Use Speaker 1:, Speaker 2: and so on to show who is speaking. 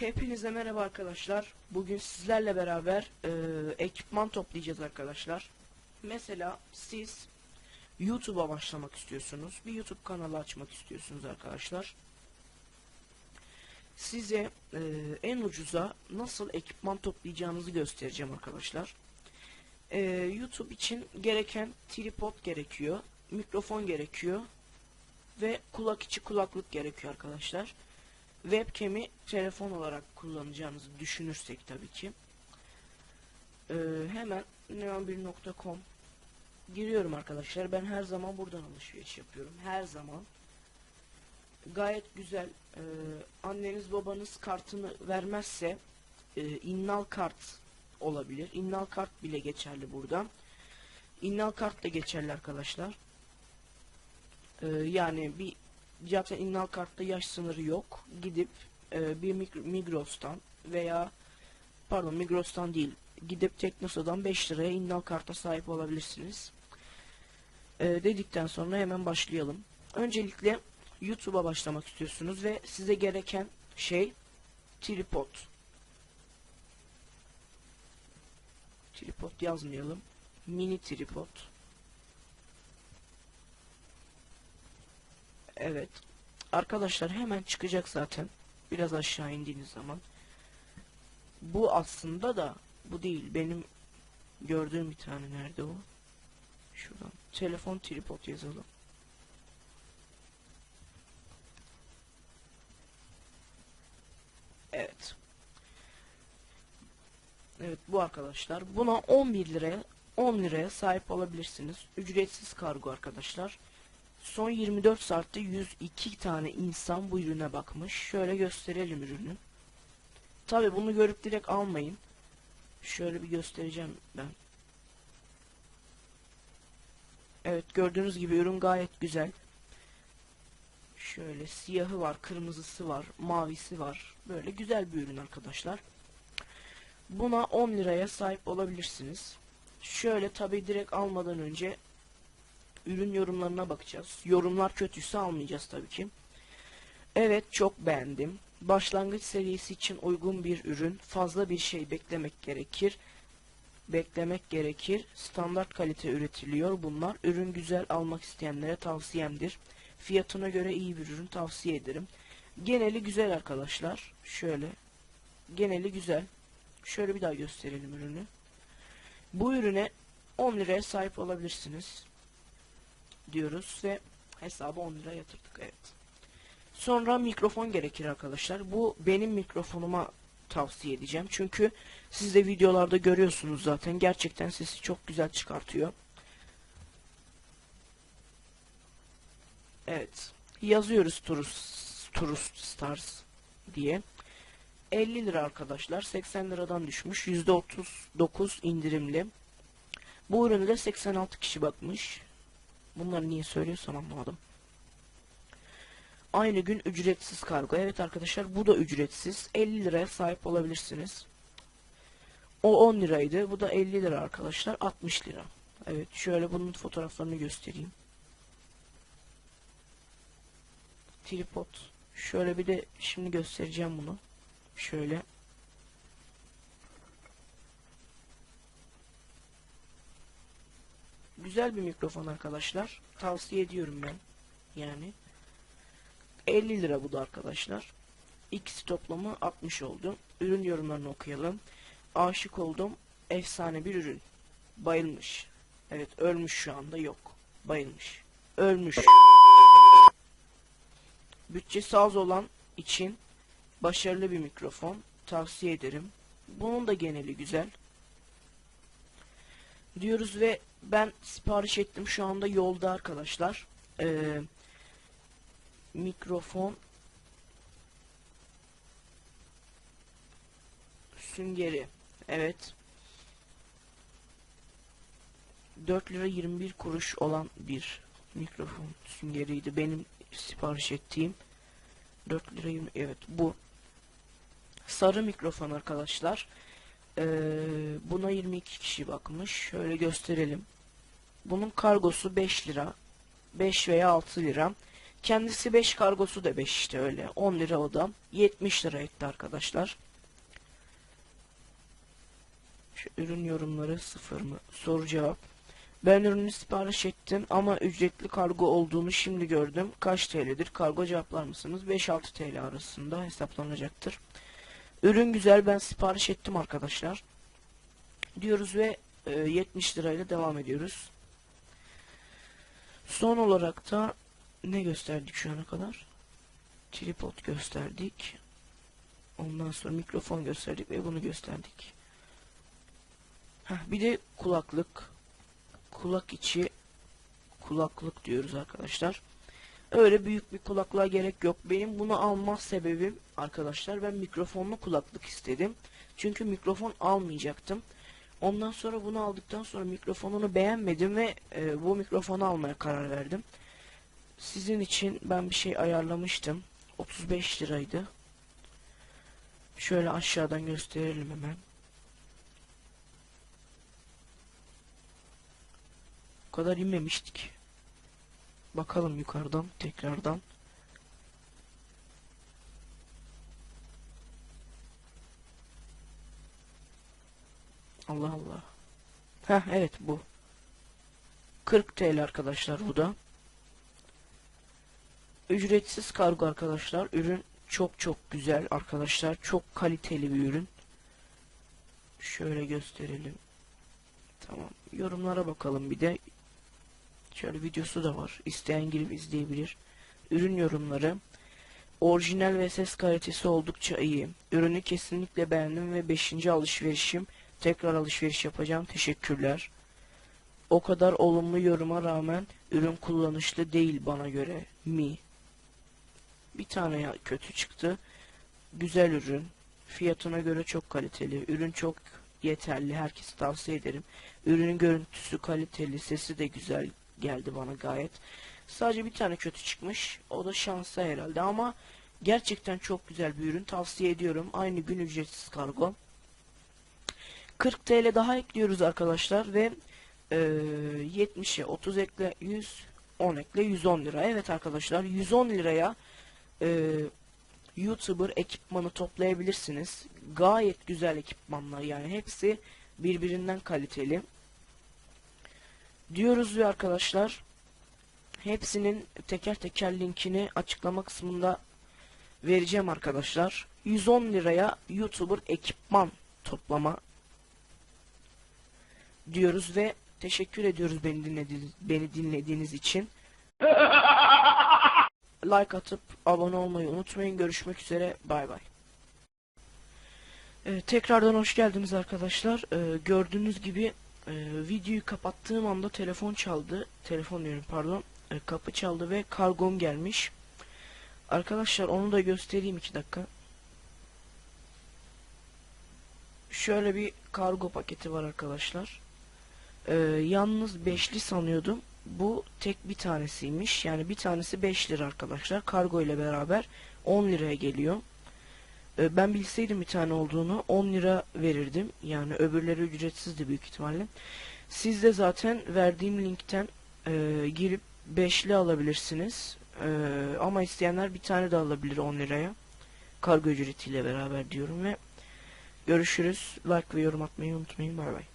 Speaker 1: Hepinize merhaba arkadaşlar. Bugün sizlerle beraber e, ekipman toplayacağız arkadaşlar. Mesela siz YouTube'a başlamak istiyorsunuz. Bir YouTube kanalı açmak istiyorsunuz arkadaşlar. Size e, en ucuza nasıl ekipman toplayacağınızı göstereceğim arkadaşlar. E, YouTube için gereken tripod gerekiyor. Mikrofon gerekiyor. Ve kulak içi kulaklık gerekiyor arkadaşlar webcam'i telefon olarak kullanacağınızı düşünürsek tabii ki. Ee, hemen neon1.com giriyorum arkadaşlar. Ben her zaman buradan alışveriş yapıyorum. Her zaman. Gayet güzel. Ee, anneniz babanız kartını vermezse e, innal kart olabilir. İnnal kart bile geçerli burada. İnnal kart da geçerli arkadaşlar. Ee, yani bir zaten innal kartta yaş sınırı yok. Gidip e, bir Mig- Migros'tan veya pardon Migros'tan değil gidip Teknosa'dan 5 liraya innal karta sahip olabilirsiniz. E, dedikten sonra hemen başlayalım. Öncelikle YouTube'a başlamak istiyorsunuz ve size gereken şey tripod. Tripod yazmayalım. Mini tripod. Evet. Arkadaşlar hemen çıkacak zaten. Biraz aşağı indiğiniz zaman. Bu aslında da bu değil. Benim gördüğüm bir tane nerede o? Şuradan. Telefon tripod yazalım. Evet. Evet bu arkadaşlar. Buna 11 liraya 10 liraya sahip olabilirsiniz. Ücretsiz kargo arkadaşlar. Son 24 saatte 102 tane insan bu ürüne bakmış. Şöyle gösterelim ürünü. Tabi bunu görüp direkt almayın. Şöyle bir göstereceğim ben. Evet gördüğünüz gibi ürün gayet güzel. Şöyle siyahı var, kırmızısı var, mavisi var. Böyle güzel bir ürün arkadaşlar. Buna 10 liraya sahip olabilirsiniz. Şöyle tabi direkt almadan önce ürün yorumlarına bakacağız. Yorumlar kötüyse almayacağız tabii ki. Evet çok beğendim. Başlangıç seviyesi için uygun bir ürün. Fazla bir şey beklemek gerekir. Beklemek gerekir. Standart kalite üretiliyor bunlar. Ürün güzel almak isteyenlere tavsiyemdir. Fiyatına göre iyi bir ürün tavsiye ederim. Geneli güzel arkadaşlar. Şöyle. Geneli güzel. Şöyle bir daha gösterelim ürünü. Bu ürüne 10 liraya sahip olabilirsiniz diyoruz ve hesabı 10 lira yatırdık evet. Sonra mikrofon gerekir arkadaşlar. Bu benim mikrofonuma tavsiye edeceğim. Çünkü siz de videolarda görüyorsunuz zaten. Gerçekten sesi çok güzel çıkartıyor. Evet. Yazıyoruz Turus, Turus Stars diye. 50 lira arkadaşlar. 80 liradan düşmüş. %39 indirimli. Bu ürünü de 86 kişi bakmış. Bunları niye söylüyorsam anlamadım. Aynı gün ücretsiz kargo. Evet arkadaşlar bu da ücretsiz. 50 liraya sahip olabilirsiniz. O 10 liraydı. Bu da 50 lira arkadaşlar. 60 lira. Evet şöyle bunun fotoğraflarını göstereyim. Tripod. Şöyle bir de şimdi göstereceğim bunu. Şöyle. Güzel bir mikrofon arkadaşlar. Tavsiye ediyorum ben. Yani. 50 lira bu da arkadaşlar. İkisi toplamı 60 oldu. Ürün yorumlarını okuyalım. Aşık oldum. Efsane bir ürün. Bayılmış. Evet ölmüş şu anda yok. Bayılmış. Ölmüş. Bütçesi az olan için başarılı bir mikrofon. Tavsiye ederim. Bunun da geneli güzel. Diyoruz ve ben sipariş ettim. Şu anda yolda arkadaşlar. Ee, mikrofon süngeri. Evet. 4 lira 21 kuruş olan bir mikrofon süngeriydi. Benim sipariş ettiğim 4 lira 20 evet bu sarı mikrofon arkadaşlar. Ee, buna 22 kişi bakmış. Şöyle gösterelim. Bunun kargosu 5 lira. 5 veya 6 lira. Kendisi 5 kargosu da 5 işte öyle. 10 lira o da. 70 lira etti arkadaşlar. Şu ürün yorumları sıfır mı? Soru cevap. Ben ürünü sipariş ettim ama ücretli kargo olduğunu şimdi gördüm. Kaç TL'dir? Kargo cevaplar mısınız? 5-6 TL arasında hesaplanacaktır. Ürün güzel ben sipariş ettim arkadaşlar. Diyoruz ve e, 70 lirayla devam ediyoruz. Son olarak da ne gösterdik şu ana kadar? Tripod gösterdik. Ondan sonra mikrofon gösterdik ve bunu gösterdik. Heh, bir de kulaklık. Kulak içi kulaklık diyoruz arkadaşlar. Öyle büyük bir kulaklığa gerek yok. Benim bunu alma sebebim arkadaşlar ben mikrofonlu kulaklık istedim. Çünkü mikrofon almayacaktım. Ondan sonra bunu aldıktan sonra mikrofonunu beğenmedim ve e, bu mikrofonu almaya karar verdim. Sizin için ben bir şey ayarlamıştım. 35 liraydı. Şöyle aşağıdan gösterelim hemen. O kadar inmemiştik. Bakalım yukarıdan tekrardan. Allah Allah. Heh evet bu. 40 TL arkadaşlar bu da. Ücretsiz kargo arkadaşlar. Ürün çok çok güzel arkadaşlar. Çok kaliteli bir ürün. Şöyle gösterelim. Tamam. Yorumlara bakalım bir de. Şöyle videosu da var. İsteyen girip izleyebilir. Ürün yorumları. Orijinal ve ses kalitesi oldukça iyi. Ürünü kesinlikle beğendim ve 5. alışverişim. Tekrar alışveriş yapacağım. Teşekkürler. O kadar olumlu yoruma rağmen ürün kullanışlı değil bana göre. Mi. Bir tane kötü çıktı. Güzel ürün. Fiyatına göre çok kaliteli. Ürün çok yeterli. Herkese tavsiye ederim. Ürünün görüntüsü kaliteli. Sesi de güzel geldi bana gayet. Sadece bir tane kötü çıkmış. O da şansa herhalde ama gerçekten çok güzel bir ürün. Tavsiye ediyorum. Aynı gün ücretsiz kargo. 40 TL daha ekliyoruz arkadaşlar ve e, 70'e 30 ekle 100 10 ekle 110 lira. Evet arkadaşlar 110 liraya e, YouTuber ekipmanı toplayabilirsiniz. Gayet güzel ekipmanlar yani hepsi birbirinden kaliteli. Diyoruz ve arkadaşlar hepsinin teker teker linkini açıklama kısmında vereceğim arkadaşlar. 110 liraya YouTuber ekipman toplama diyoruz ve teşekkür ediyoruz beni dinlediğiniz, beni dinlediğiniz için. like atıp abone olmayı unutmayın. Görüşmek üzere. Bay bay. Ee, tekrardan hoş geldiniz arkadaşlar. Ee, gördüğünüz gibi e, videoyu kapattığım anda telefon çaldı. Telefon diyorum pardon. E, kapı çaldı ve kargom gelmiş. Arkadaşlar onu da göstereyim iki dakika. Şöyle bir kargo paketi var arkadaşlar. Ee, yalnız beşli sanıyordum. Bu tek bir tanesiymiş. Yani bir tanesi 5 lira arkadaşlar. Kargo ile beraber 10 liraya geliyor. Ee, ben bilseydim bir tane olduğunu 10 lira verirdim. Yani öbürleri ücretsizdi büyük ihtimalle. Siz de zaten verdiğim linkten e, girip beşli alabilirsiniz. E, ama isteyenler bir tane de alabilir 10 liraya. Kargo ücretiyle beraber diyorum ve görüşürüz. Like ve yorum atmayı unutmayın. Bay bay.